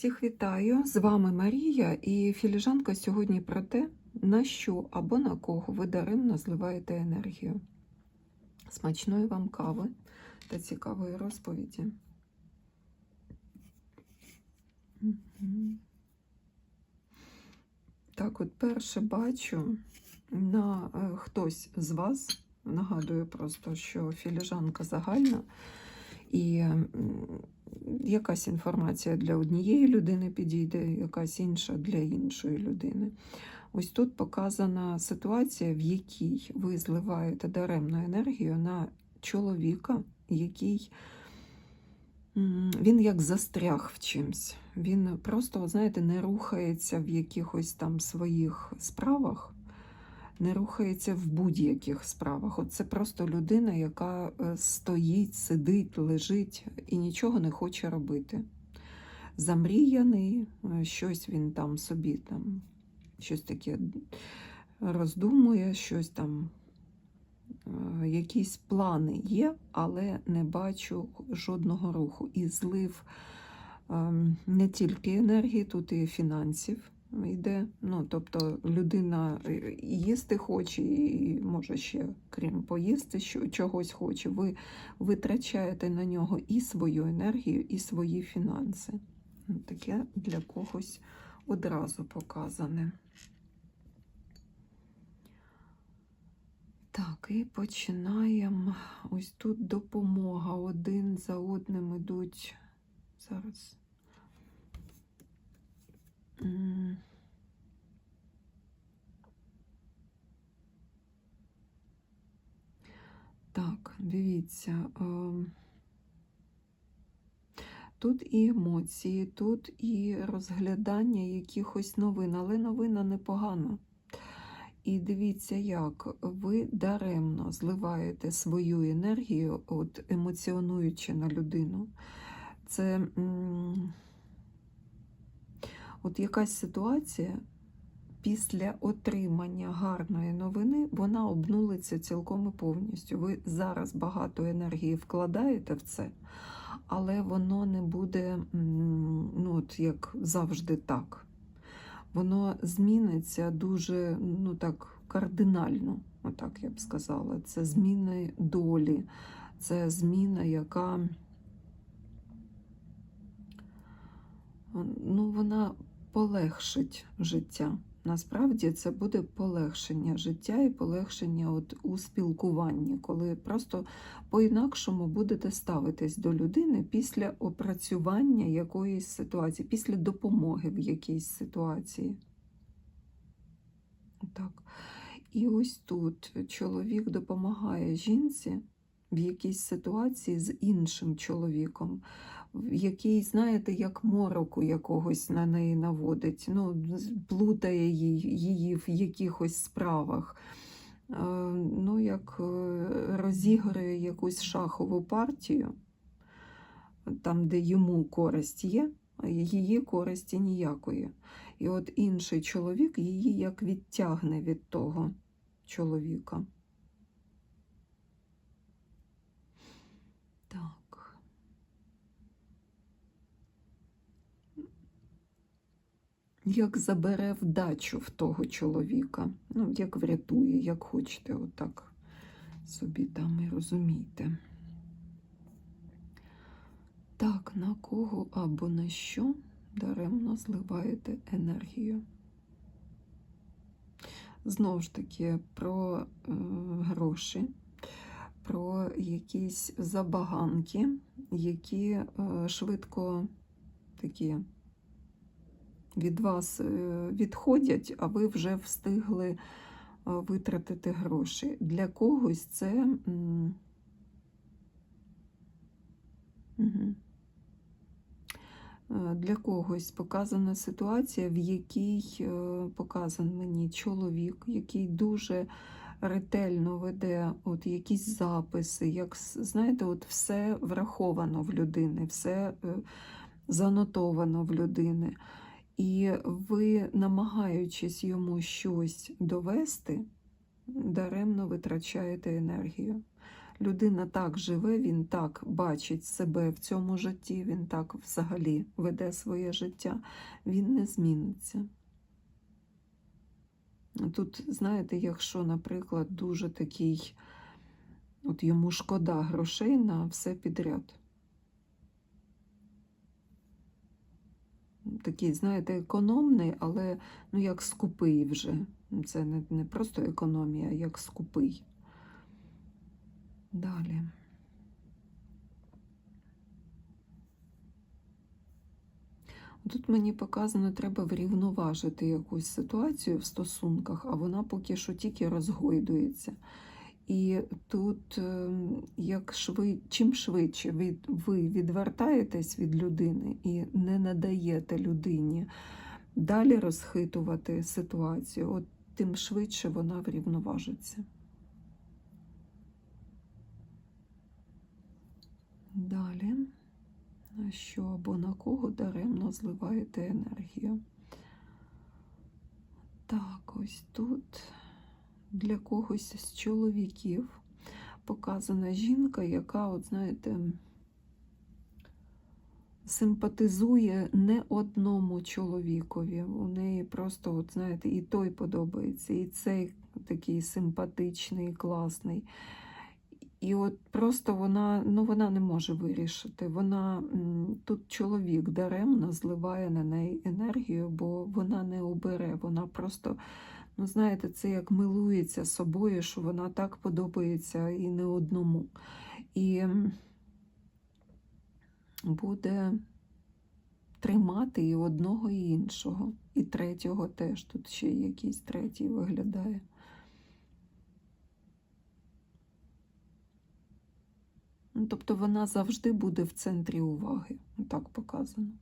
Всіх вітаю! З вами Марія і філіжанка сьогодні про те, на що або на кого ви даремно зливаєте енергію. Смачної вам кави та цікавої розповіді. Так, от перше бачу на е, хтось з вас, нагадую просто, що філіжанка загальна, і якась інформація для однієї людини підійде, якась інша для іншої людини. Ось тут показана ситуація, в якій ви зливаєте даремну енергію на чоловіка, який він як застряг в чимсь. Він просто, знаєте, не рухається в якихось там своїх справах, не рухається в будь-яких справах. От це просто людина, яка е, стоїть, сидить, лежить і нічого не хоче робити. Замріяний, е, щось він там собі там, щось таке роздумує, щось там, е, якісь плани є, але не бачу жодного руху. І злив ем, не тільки енергії, тут і фінансів йде. Ну, тобто людина їсти хоче, і може ще, крім поїсти, що, чогось хоче. Ви витрачаєте на нього і свою енергію, і свої фінанси. Ну, Таке для когось одразу показане. Так, і починаємо. Ось тут допомога. Один за одним ідуть. Зараз. Так, дивіться. ем, Тут і емоції, тут і розглядання якихось новин, але новина непогана. І дивіться, як ви даремно зливаєте свою енергію, от емоціонуючи на людину. Це м, от якась ситуація після отримання гарної новини, вона обнулиться цілком і повністю. Ви зараз багато енергії вкладаєте в це, але воно не буде, ну, от як завжди так. Воно зміниться дуже ну так, кардинально, отак я б сказала. Це зміни долі, це зміна, яка ну, вона полегшить життя. Насправді це буде полегшення життя і полегшення от у спілкуванні, коли просто по-інакшому будете ставитись до людини після опрацювання якоїсь ситуації, після допомоги в якійсь ситуації. Так. І ось тут чоловік допомагає жінці в якійсь ситуації з іншим чоловіком, який, знаєте, як мороку якогось на неї наводить, ну, плутає її, в якихось справах. Е, Ну, як е, розігрує якусь шахову партію, там, де йому користь є, а її користі ніякої. І от інший чоловік її як відтягне від того чоловіка. Так. Як забере вдачу в того чоловіка. Ну, як врятує, як хочете, отак собі там і розумійте. Так, на кого або на що даремно зливаєте енергію. Знову ж таки, про е, гроші, про якісь забаганки, які е, швидко такі від вас е, відходять, а ви вже встигли е, витратити гроші. Для когось це. Е, Для когось показана ситуація, в якій показан мені чоловік, який дуже ретельно веде от якісь записи, як знаєте, от все враховано в людини, все занотовано в людини. І ви, намагаючись йому щось довести, даремно витрачаєте енергію. людина так живе, він так бачить себе в цьому житті, він так взагалі веде своє життя, він не зміниться. Тут, знаєте, якщо, наприклад, дуже такий, от йому шкода грошей на все підряд. Такий, знаєте, економний, але ну, як скупий вже. Це не, не просто економія, а як скупий. Далі. Тут мені показано, треба врівноважити якусь ситуацію в стосунках, а вона поки що тільки розгойдується. І тут, ем, як швид... чим швидше ви, ви відвертаєтесь від людини і не надаєте людині далі розхитувати ситуацію, от тим швидше вона врівноважиться. Далі, на що або на кого даремно зливаєте енергію. Так, ось тут для когось з чоловіків показана жінка, яка, от знаєте, симпатизує не одному чоловікові. У неї просто, от знаєте, і той подобається, і цей такий симпатичний, класний. І от просто вона ну, вона не може вирішити. Вона Тут чоловік даремно зливає на неї енергію, бо вона не обере. Вона просто, ну знаєте, це як милується собою, що вона так подобається і не одному. І буде тримати і одного, і іншого. І третього теж. Тут ще якийсь третій виглядає. Ну, Тобто вона завжди буде в центрі уваги. Так показано.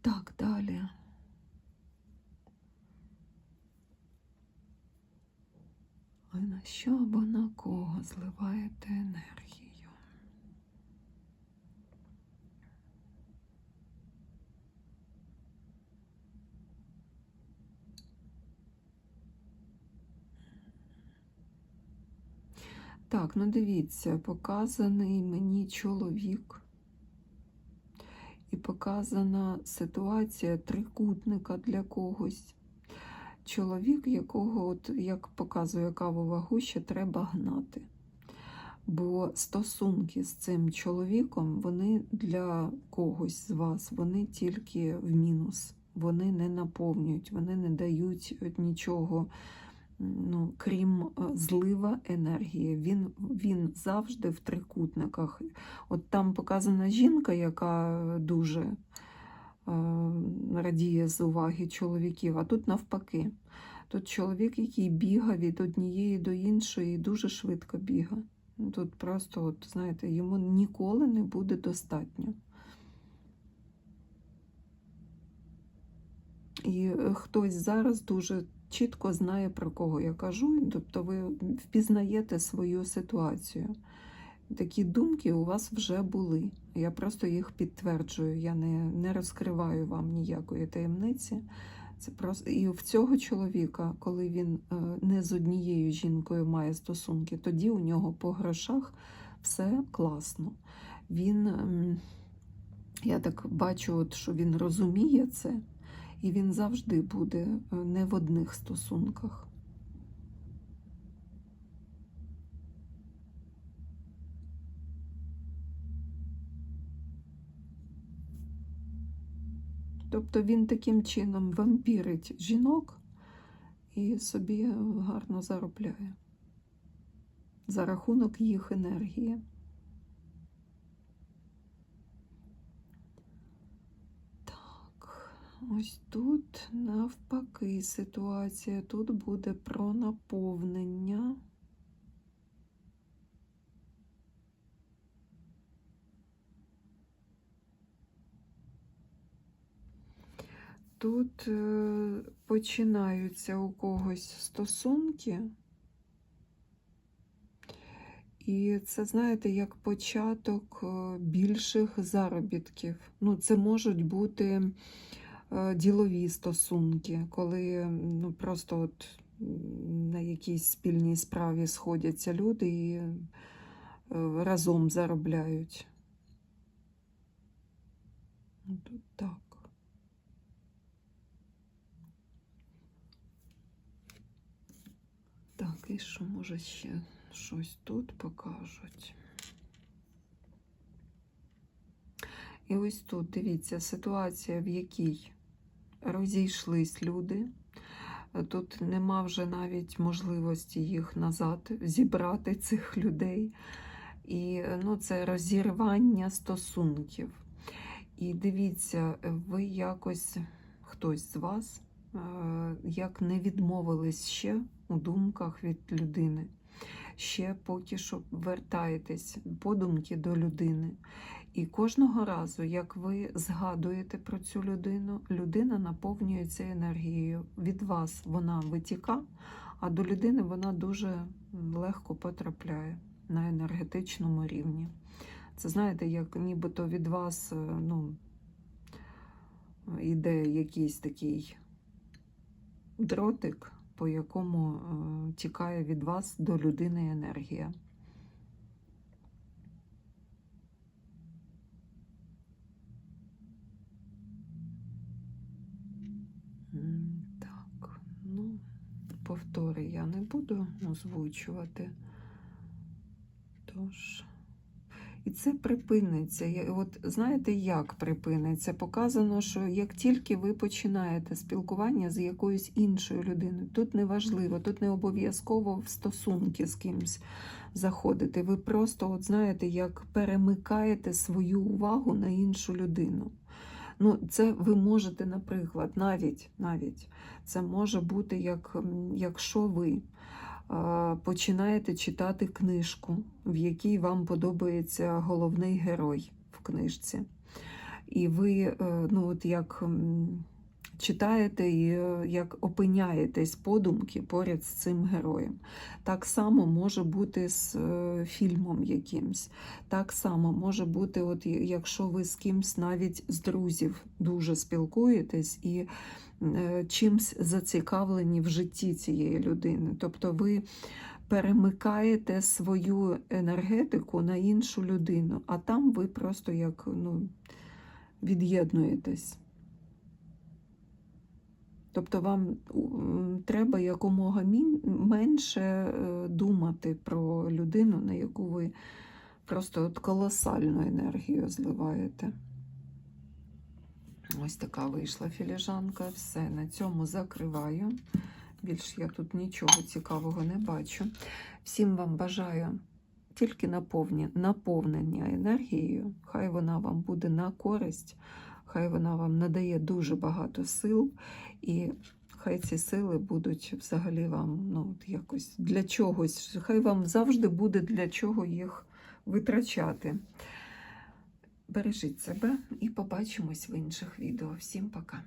Так, далі. А на що або на кого зливаєте енергію? Так, ну дивіться, показаний мені чоловік. І показана ситуація трикутника для когось. Чоловік, якого, от, як показує кавова гуща, треба гнати. Бо стосунки з цим чоловіком, вони для когось з вас, вони тільки в мінус. Вони не наповнюють, вони не дають нічого ну, крім е, злива енергії, він він завжди в трикутниках. От там показана жінка, яка дуже радіє з уваги чоловіків, а тут навпаки. Тут чоловік, який бігає від однієї до іншої, дуже швидко бігає. Тут просто, от, знаєте, йому ніколи не буде достатньо. І е, хтось зараз дуже чітко знає, про кого я кажу, тобто ви впізнаєте свою ситуацію. Такі думки у вас вже були. Я просто їх підтверджую, я не не розкриваю вам ніякої таємниці. Це просто І в цього чоловіка, коли він е, не з однією жінкою має стосунки, тоді у нього по грошах все класно. Він, я так бачу, от, що він розуміє це. І він завжди буде е, не в одних стосунках. Тобто він таким чином вампірить жінок і собі гарно заробляє за рахунок їх енергії. Ось тут навпаки ситуація. Тут буде про наповнення. Тут е, починаються у когось стосунки, і це, знаєте, як початок е, більших заробітків. Ну, це можуть бути Е, ділові стосунки, коли ну, просто от на якійсь спільній справі сходяться люди і разом заробляють. Тут так. Що може ще щось тут покажуть? І ось тут дивіться ситуація, в якій розійшлись люди. Тут нема вже навіть можливості їх назад зібрати цих людей. І ну, це розірвання стосунків. І дивіться, ви якось, хтось з вас, е, як не відмовились ще у думках від людини. Ще поки що вертаєтесь подумки до людини. І кожного разу, як ви згадуєте про цю людину, людина наповнюється енергією. Від вас вона витіка, а до людини вона дуже легко потрапляє на енергетичному рівні. Це знаєте, як нібито від вас е, ну, іде якийсь такий дротик, по якому е, тікає від вас до людини енергія. Так, ну, повтори я не буду озвучувати. Тож. І це припиниться. От знаєте, як припиниться? Показано, що як тільки ви починаєте спілкування з якоюсь іншою людиною, тут не важливо, тут не обов'язково в стосунки з кимось заходити. Ви просто, от знаєте, як перемикаєте свою увагу на іншу людину. Ну, це ви можете, наприклад, навіть, навіть це може бути, як, якщо ви починаєте читати книжку, в якій вам подобається головний герой в книжці. І ви е, ну, от як читаєте і е, як опиняєтесь подумки поряд з цим героєм. Так само може бути з е, фільмом якимсь. Так само може бути, от, якщо ви з кимсь навіть з друзів дуже спілкуєтесь і чимсь зацікавлені в житті цієї людини. Тобто ви перемикаєте свою енергетику на іншу людину, а там ви просто як ну, від'єднуєтесь. Тобто вам треба якомога менше е, думати про людину, на яку ви просто от колосальну енергію зливаєте. Ось така вийшла філіжанка. Все, на цьому закриваю. Більш я тут нічого цікавого не бачу. Всім вам бажаю тільки наповнення енергією. Хай вона вам буде на користь, хай вона вам надає дуже багато сил, і хай ці сили будуть взагалі вам ну, якось для чогось. Хай вам завжди буде для чого їх витрачати. Бережіть себе і побачимось в інших відео. Всім пока!